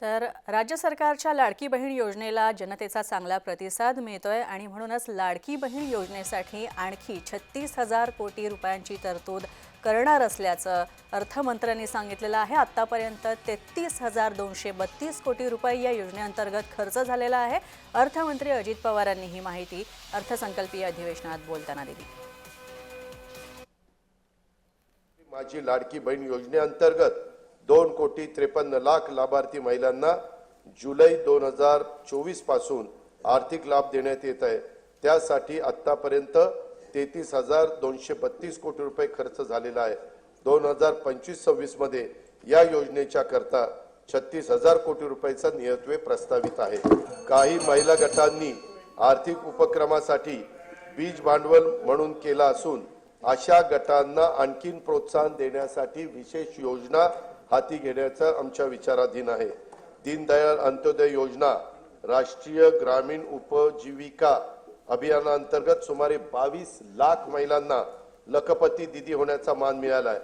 तर राज्य सरकारच्या लाडकी बहीण योजनेला जनतेचा चांगला प्रतिसाद मिळतोय आणि म्हणूनच लाडकी बहीण योजनेसाठी आणखी छत्तीस हजार कोटी रुपयांची तरतूद करणार असल्याचं अर्थमंत्र्यांनी सांगितलेलं आहे. आतापर्यंत तेहतीस हजार दोनशे बत्तीस कोटी रुपये या योजनेअंतर्गत खर्च झालेला आहे. अर्थमंत्री अजित पवारांनी ही माहिती अर्थसंकल्पीय अधिवेशनात बोलताना दिली. माझी लाडकी बहीण योजनेअंतर्गत दोन कोटी त्रेपन्न लाख लाभार्थी महिलांना जुलै दोन हजार चोवीसपासून आर्थिक लाभ देण्यात येत आहे. त्यासाठी आतापर्यंत तेहतीस हजार दोनशे बत्तीस कोटी रुपये खर्च झालेला आहे. दोन हजार पंचवीस सव्वीसमध्ये या योजनेच्या करता छत्तीस हजार कोटी रुपयाचा नियत्वे प्रस्तावित आहे. काही महिला गटांनी आर्थिक उपक्रमासाठी बीज भांडवल म्हणून केला असून अशा गटांना आणखीन प्रोत्साहन देण्यासाठी विशेष योजना हाती घेण्याचा आमच्या विचाराधीन आहे. दीनदयाळ अंत्योदय योजना राष्ट्रीय ग्रामीण उपजीविका अभियानाअंतर्गत सुमारे बावीस लाख महिलांना लखपती दिदी होण्याचा मान मिळाला आहे